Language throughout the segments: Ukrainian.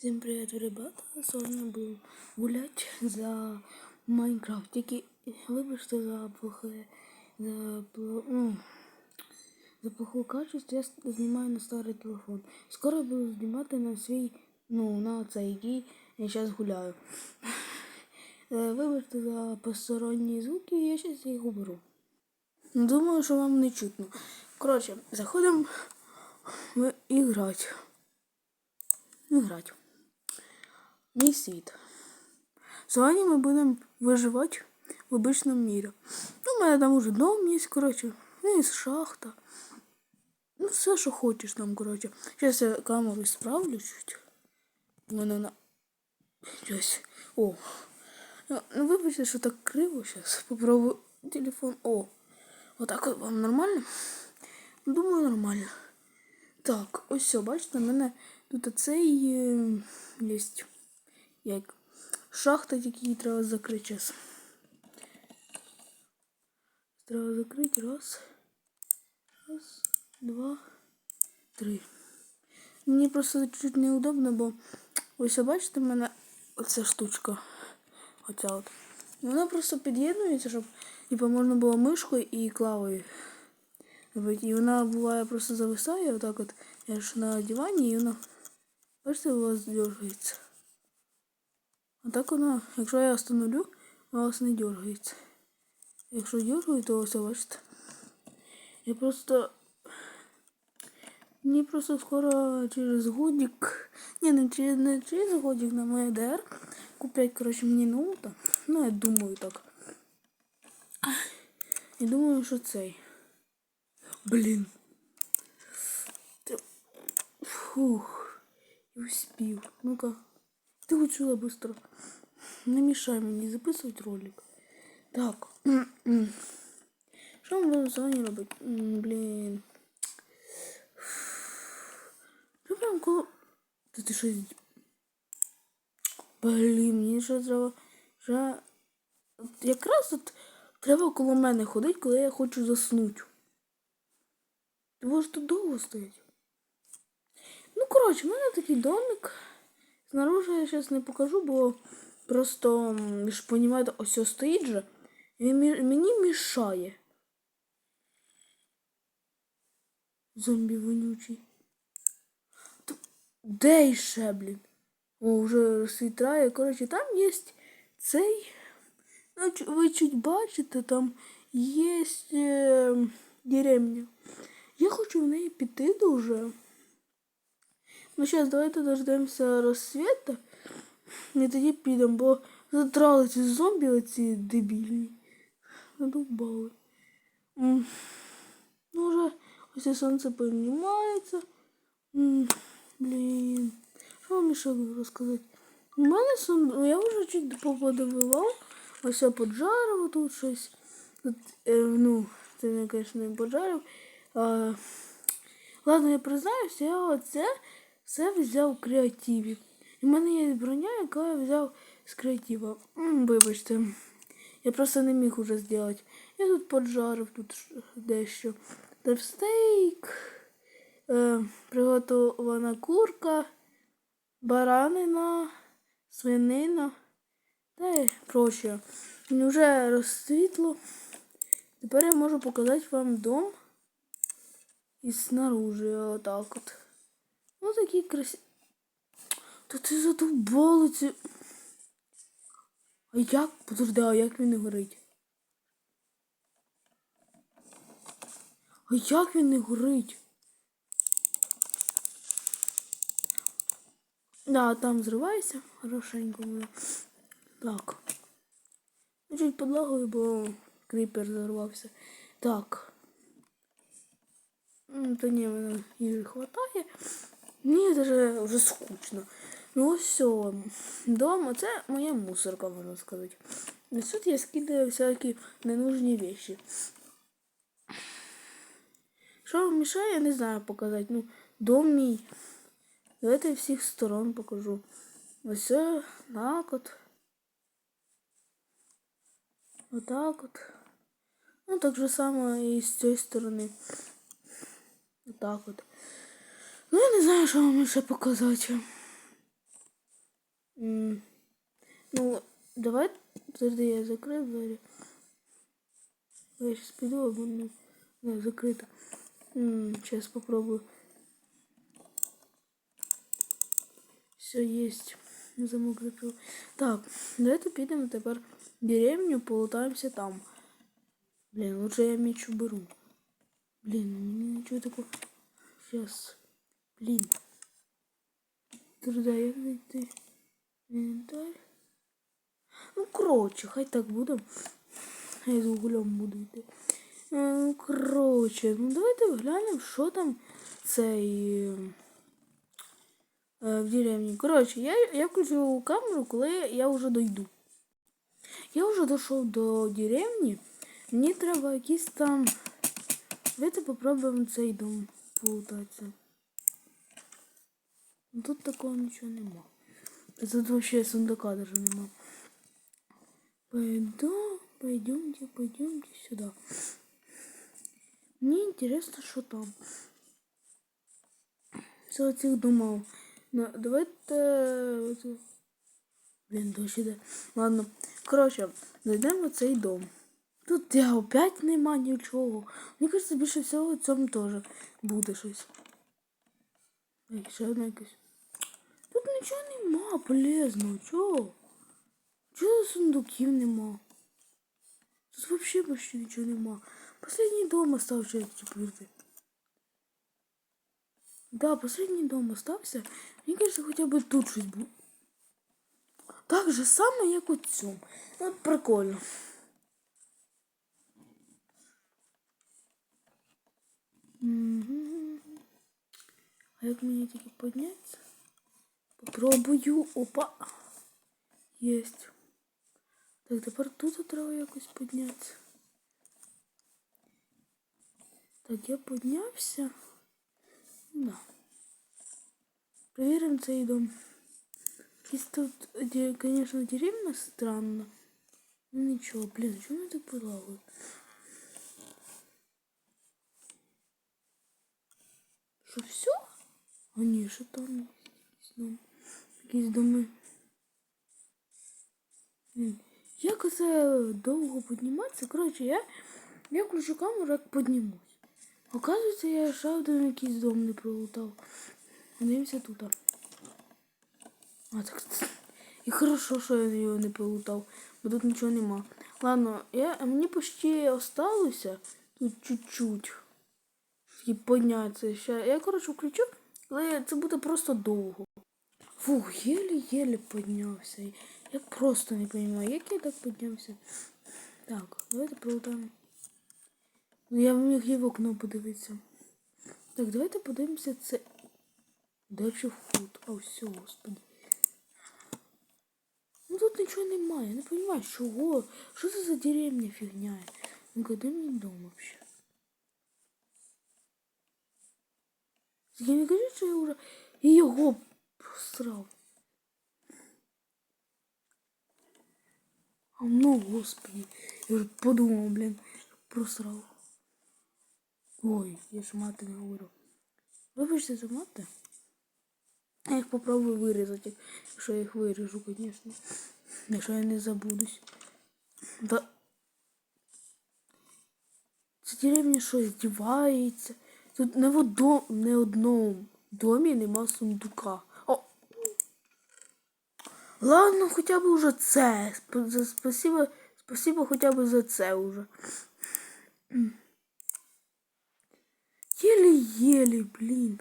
Всем привет, ребята! Сьогодні буду гулять за Майнкрафт. Тільки вибачте за плохе, за, ну, за плоху качество, я с- знімаю на старий телефон. Скоро буду знімати на свій, ну, на цей, який я зараз гуляю. Е, Вибачте за посторонні звуки, я зараз їх уберу. Думаю, що вам не чутно. Коротше, заходимо іграти. Іграти. Мій світ. Сьогодні ми будемо виживати в обичному мірі. Ну, у мене там уже дом є, коротше, ну і шахта. Ну, все, що хочеш там, коротше. Зараз я камеру справлю чуть. Вона на. Щось. О. Ну, ну, вибачте, що так криво зараз. Попробую телефон. О. Отак от вам нормально? Думаю, нормально. Так, ось все, бачите, в мене тут цей е, є як шахта, які треба закрити зараз. Треба закрити. Раз. Раз, два, три. Мені просто чуть неудобно, бо ось бачите, в мене оця штучка. Оця от. Вона просто під'єднується, щоб типу, можна було мишкою і клавою. І вона буває просто зависає, отак от. Я ж на дивані і вона. Бачите, у вас дергається. А так вона, якщо я остановлю, у вас не дергається. Якщо дергаю, то ось бачите. Я просто. Мені просто скоро через годик. Ні, не через, не через годик на моє ДР. Куплять, коротше, мені ноута. Ну, я думаю так. Я думаю, що цей. Блін. Фух. І успів. Ну-ка. Ти учила быстро. Не мішай мені записувати ролик. Так. Що ми будемо сьогодні робити? М, Блін. Що прям коло... Та ти щось... Блін, мені що треба... Вже... Якраз от треба коло мене ходити, коли я хочу заснути. Ти можеш тут довго стоять. Ну, коротше, в мене такий домик. Снаружи я зараз не покажу, бо просто, ви ж розумієте, ось ось стоїть же. Він мені мішає. Зомбі вонючий. Де ще, блін? О, вже світрає. Коротше, там є цей. Ну, ви чуть бачите, там є е, деревня. Я хочу в неї піти дуже. Ну, зараз давайте дождемося розсвіта. І тоді підемо, бо затрали ці зомбі оці дебільні. Задовбали. Ну, вже ось і сонце піднімається. Блін. Що вам ще розказати? У мене сон, ну, я вже чуть поподививав. Ось я поджарив тут щось. Тут, е, ну, це я, звісно, не поджарив. А, ладно, я признаюся, я оце все взяв в креативі. В мене є броня, яка я взяв з креатива. Вибачте. Я просто не міг уже зробити. Я тут поджарив тут дещо. Стейк, е, приготована курка, баранина, свинина та й проще. Вже розсвітло. Тепер я можу показати вам дом і снаружи отак от. Ну такі красиві. Та ти задовбали ці. А як? Подожди, а як він не горить? А як він не горить? Да, там зривається хорошенько. Так. Ну, Чуть подлагою, бо кріпер зарвався. Так. М, Та ні, мене їжі хватає. Мені даже вже скучно. Ну ось. Дома це моя мусорка, можна сказати. І тут я скидаю всякі ненужні вещи. Що мішає, я не знаю показати. Ну, дом мій. Давайте всіх сторон покажу. Ось так от. Отак от. Ну, так же само і з цієї сторони. Отак от. Ну, я не знаю, що вам ще показати. М, Ну, давай, подожди, я закрою двері. Я сейчас піду, а воно не закрито. Сейчас попробую. Все есть. Замок закрыл. Так, давайте підемо тепер в деревню, полутаємося там. Блін, лучше я меч уберу. Блін, мені нічого такого. Сейчас. Блін. Туда як? Інвентарь. Ну, коротше, хай так буде. Я з углем буду йти. Е, Ну, коротше, ну давайте глянемо, що там цей е, в деревні. Коротше, я, я включу камеру, коли я вже дойду. Я вже дійшов до деревні. Мені треба якісь там. Давайте попробуємо цей дом полутатися. Ну, Тут такого нічого нема. Тут вообще сундука даже нема. Пойду, пойдемте, пойдемте сюда. Мне интересно, что там. З цих домов. Ну, давайте. от- Блін, дощ іде. Ладно. Коротше, зайдемо в цей дом. Тут я опять нема нічого. Мені кажется, більше всього в цьому теж буде щось. Ще одна якась. Нічого нема полезного. Чого? Чого сундуків нема? Тут вообще почти нічого нема. Последний дом остався четвертый. Да, последний дом остався. Мені кажется, хоча б тут щось буде. Так же само, як у цьому. От прикольно. Мгм. А як мені тільки піднятися? Попробую. Опа. Єсть. Так, тепер тут треба якось піднятися. Так, я піднявся. Да. Проверим цей дом. Якийсь тут, де, конечно, деревня странно. Ну нічого, блін, чому я так прилагаю? Що все? А ні, що там якийсь дом. Якісь доми. Як оце довго підніматися? Коротше, я, я включу камеру, як піднімусь. Оказується, я ще один якийсь дом не пролутав. Дивимося тут. А, так. І хорошо, що я його не пролутав, бо тут нічого нема. Ладно, я, мені почти осталося тут чуть-чуть. І піднятися. Я, коротше, включу, але це буде просто довго. Фух, єлі-єлі піднявся. Я просто не розумію, як я так піднявся. Так, давайте пролутаємо. Ну, я міг і в окно подивитися. Так, давайте подивимося це. Де взагалі вход? А все, господи. Ну тут нічого немає, я не розумію, чого? Що це за деревня фігня? Ну-ка, де дом вообще? Я не кажу, що я вже його просрав. А ну, господи, я вже подумав, блін, просрав. Ой, я ж мати не говорю. Вибачте за мати. Я їх попробую вирізати, якщо я їх виріжу, звісно. Якщо я не забудусь. Да. Ця деревня що здівається. Тут не в одному домі нема сундука. Ладно, хоча б уже це. Спасибо, спасибо хоча б за це уже. Єлі-єлі, блін.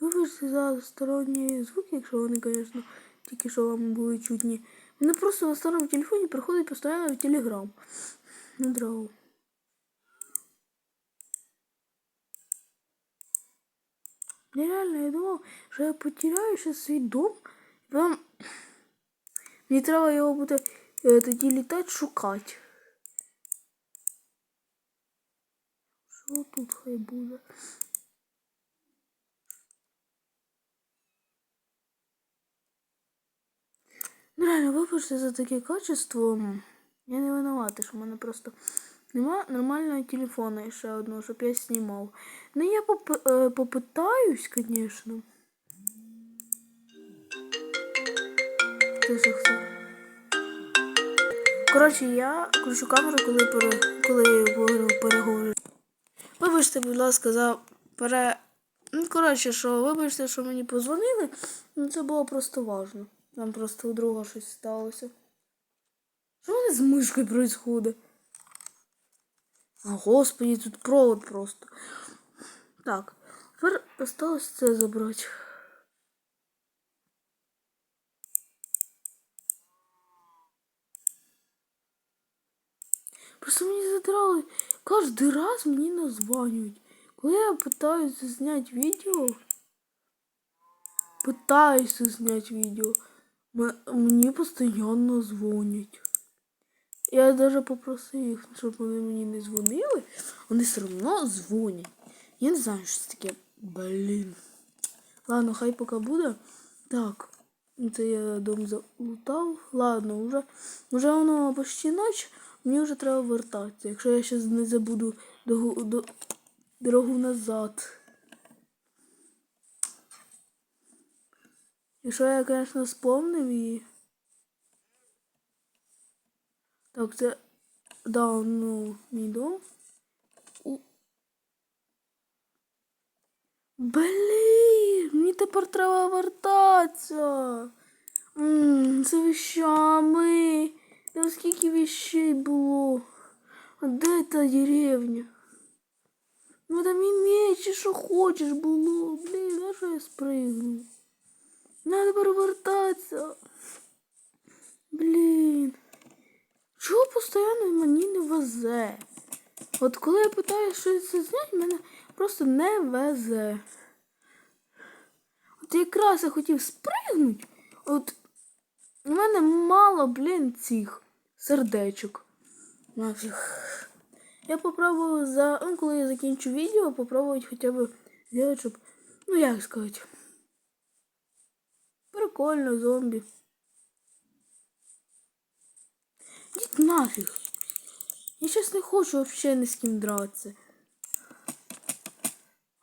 Вибачте за сторонні звуки, якщо вони, звісно, тільки що вам були чутні. Мене просто на старому телефоні приходить постійно в телеграм. Ну, дров. Нереально, я думав, що я потеряю ще свій дом. Потім мені треба його буде е, тоді літати шукати. Що тут хай буде? Ну реально, вибачте за таке качество. Я не винувата, що в мене просто Нема нормального телефона ще одного, щоб я знімав. Ну я поп е, попитаюсь, звісно. Коротше, я включу камеру, коли пере... коли переговорю. Вибачте, будь ласка, за пере. Ну, коротше, що вибачте, що мені позвонили. Ну це було просто важно. Там просто у друга щось сталося. Що в мене з мишкою происходить? Господи, тут провод просто. Так, осталось це забрати. Просто мені задрали. Кожен раз мені названюють. Коли я пытаюсь зняти відео, пытаюсь зняти відео, м- мені постійно дзвонять. Я даже попросив їх, щоб вони мені не дзвонили, вони все одно дзвонять. Я не знаю, що це таке. Блін. Ладно, хай поки буде. Так. Це я дом залутав. Ладно, вже, вже воно почти ніч, мені вже треба вертатися. Якщо я зараз не забуду дорогу, до, дорогу назад. Якщо я, звісно, спомнив її. Так, це. Ну, дом. У... Блін, мені тепер треба вертатися. Ммм, з вещами. Та скільки вещей було. А де та деревня? Ну там і меч, і що хочеш було. Блін, а що я спригнув? Надо перевертатися. Блін. Чого постійно мені не везе? От коли я питаю щось зняти, мене просто не везе. От якраз я хотів спригнути, от у мене мало, блін, цих сердечок. Нафіг. Я попробую за. Ну, коли я закінчу відео, попробувати хоча б зробити, щоб. Ну як сказати. Прикольно, зомбі. Ідіть нафіг. Я сейчас не хочу вообще ни с кем драться.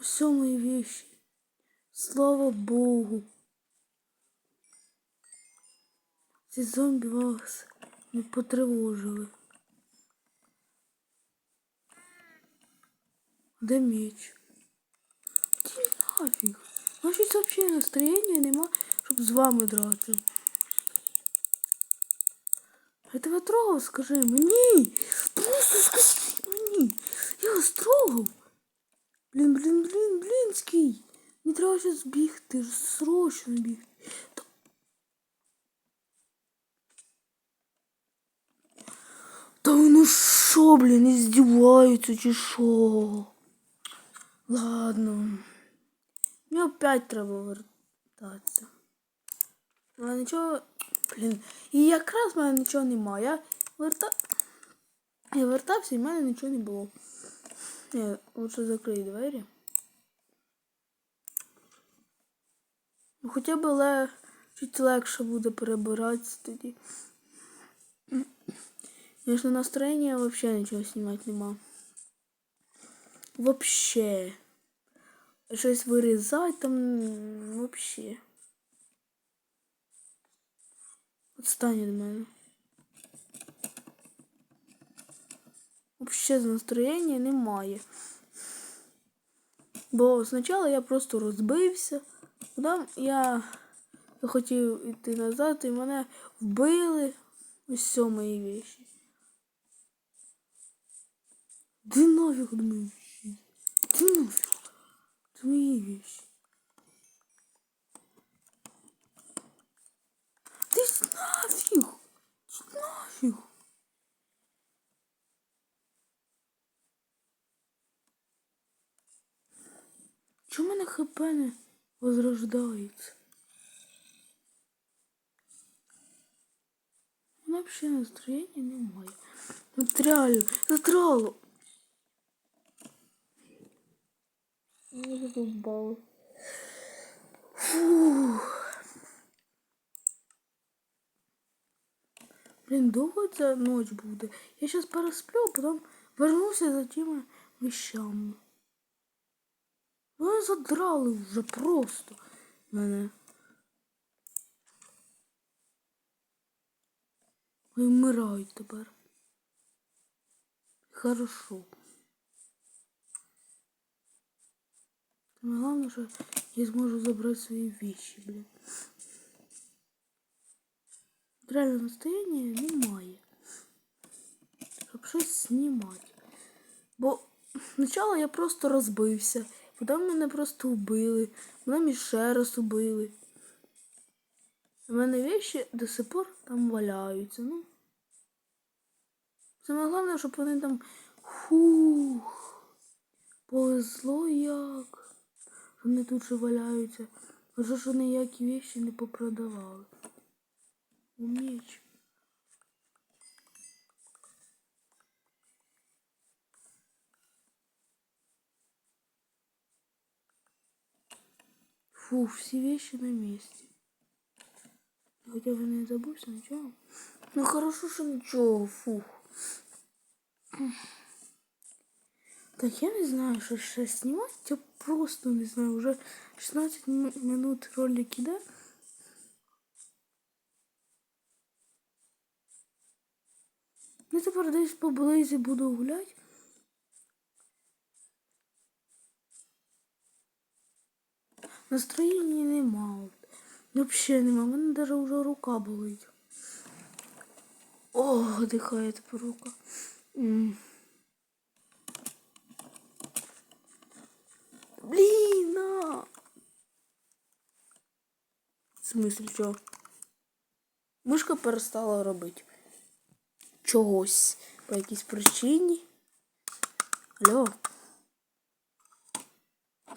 Все мои вещи. Слава Богу. Ці зомбі вас не потривожили. Де меч? Іди нафіг. Значить взагалі настроєння нема, щоб з вами драти. Я тебе трогав, скажи мені. Просто скажи мені. Я вас трогав. Блін, блін, блін, блінський. Не треба зараз бігти, срочно бігти. Та... Та ну що, блін, издеваються чи що? Ладно. Мені опять треба вертатися. Але нічого. Блін. І якраз в мене нічого немає. Я верта... Я вертався і в мене нічого не було. Ні, лучше закрий двері. Ну, Хоча б ле... чуть легше буде перебиратися тоді. Звісно, настроєння взагалі нічого знімати нема. Вообще. Щось вирізати там вообще. Отстань від мене. Вообще настроєння немає. Бо спочатку я просто розбився, потім я захотів йти назад і мене вбили. Все мої вещи. Ди нафіг мої вещи. Ди нафіг. Це мої вещи. Ти нафіг! Чому мене хп не возрождається? Мене взагалі настроєння немає. От реально, задрало. Я задовбала. Фух. Блін, довго ця ніч буде. Я зараз пересплю, а потім вернувся за тими вещами. Вони задрали вже просто мене. І вмирають тепер. Хорошо. Головне, що я зможу забрати свої вещи, блін. Реально настроєння немає. Щоб щось знімати. Бо спочатку я просто розбився, потім мене просто убили, потім іще раз убили. У мене вещи до сих пор там валяються. Ну. Саме головне, щоб вони там фух. Повезло як. Вони тут же валяються. Вже ж вони ніякі вещи не попродавали. Умніч. Фу, все вещи на месте. Хотя бы не забывся нічого. Ну хорошо, що нічого, фух. Так я не знаю, що ще знімати, я просто не знаю, вже 16 м- минут ролик іде. Ну тепер десь поблизі буду гуляти. Настроєння нема. Вообще нема. У мене даже вже рука болить. О, дихає тепер рука. Блін, на! В смислі чого? Мишка перестала робити. Чогось. По якійсь причині. Алло.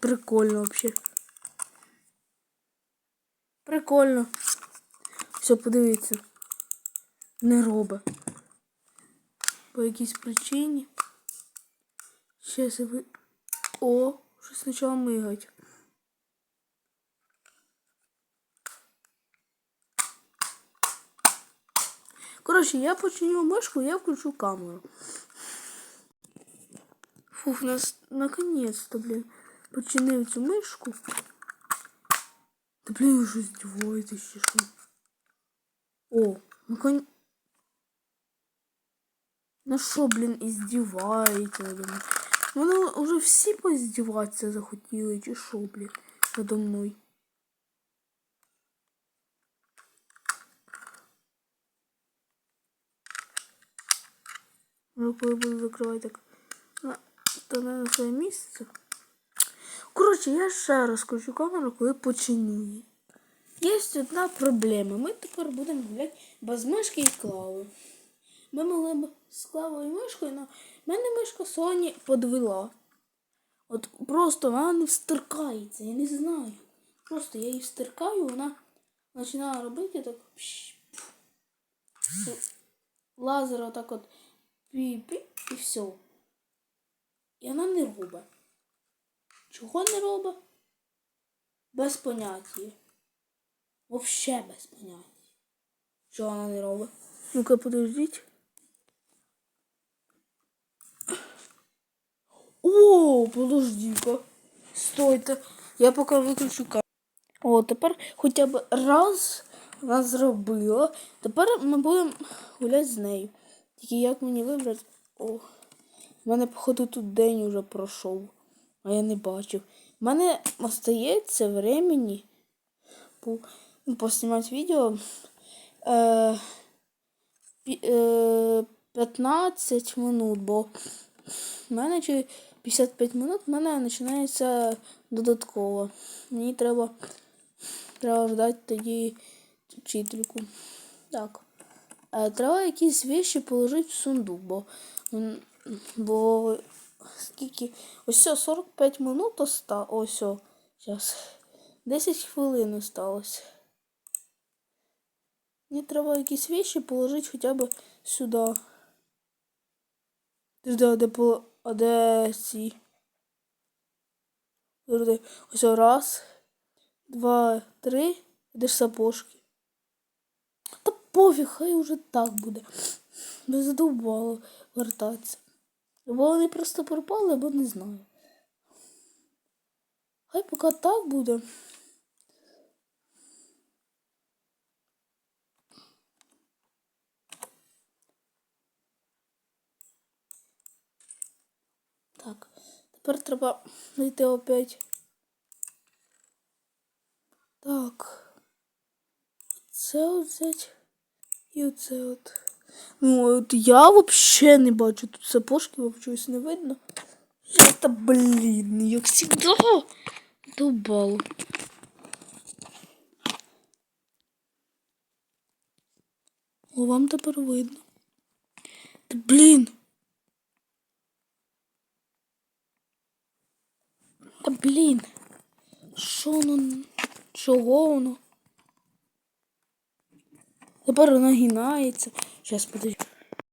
Прикольно вообще. Прикольно. Все, подивіться. Не робить. По якійсь причині. Щас я ви. О, щось почало мигать. Коротше, я починю мишку, я включу камеру. Фух, нас наконец-то, блін, починив цю мишку. Та блін, ви що здіваєтесь чи що? О, наконец... Ну що, блін, іздіваєте, я думаю. Вони вже всі поздіватися захотіли, чи що, блін, надо мною. Ну, буду закривати так на, то на своє місце. Коротше, я ще раз включу камеру, коли починю її. Є одна проблема. Ми тепер будемо гуляти без мишки і клави. Ми могли б з клавою і мишкою, але мене мишка Соні подвела. От просто вона не встиркається, я не знаю. Просто я її встиркаю, вона починає робити так. Лазер отак от пі-пі і все. І вона не робить. Чого не робить? Без поняття. Вообще без поняття. Чого вона не робить? Ну-ка, подождіть. О, подожди-ка. Стойте. Я поки виключу камеру. О, тепер хоча б раз вона зробила. Тепер ми будемо гуляти з нею. Тільки як мені вибрати? О, в мене, походу, тут день уже пройшов, а я не бачив. У мене остається времени по, ну, поснімати відео. Е, е, 15 минут, бо в мене через 55 минут в мене починається додатково. Мені треба, треба ждати тоді вчительку. Так. Е, Треба якісь вещи положити в сундук, бо, бо скільки. Ось все, 45 минут оста. Ось, о, зараз. 10 хвилин осталось. Мені треба якісь вещи положити хоча б сюди. Жди, а де. А де ці? Ось раз, два, три. Де ж сапожки? Пофіг, хай уже так буде. Не задовбало вертатися. Або вони просто пропали, або не знаю. Хай поки так буде. Так, тепер треба знайти опять. Так. Це взять. І оце от. Ну, от я вообще не бачу. Тут сапожки вообще не видно. Это, блин, як всегда. Дубал. О, вам тепер видно. Та блін. Та блін. Що воно? Чого воно? Тепер вона гінається. Зараз подивлюсь.